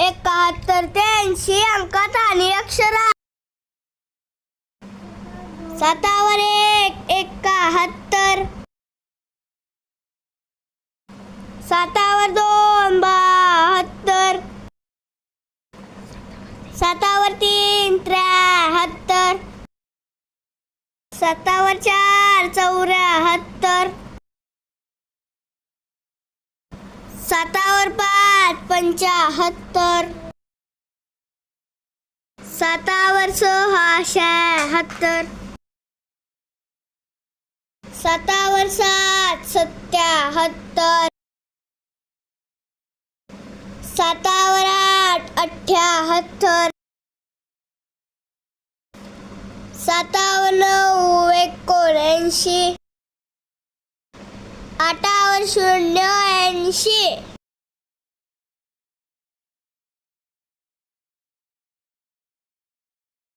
एकाहत्तर ते ऐंशी अंकात आणि अक्षरा सातावर एक एकाहत्तर. सातावर दोन बहात्तर. सातावर तीन त्र्याहत्तर. सातावर चार चौऱ्याहत्तर. सातावर पाच पंचाहत्तर सतावर सहा शहात्तर सतावर सात सत्याहत्तर सातावर आठ अठ्याहत्तर सतावर नऊ एकोणऐंशी आठावर शून्य ऐंशी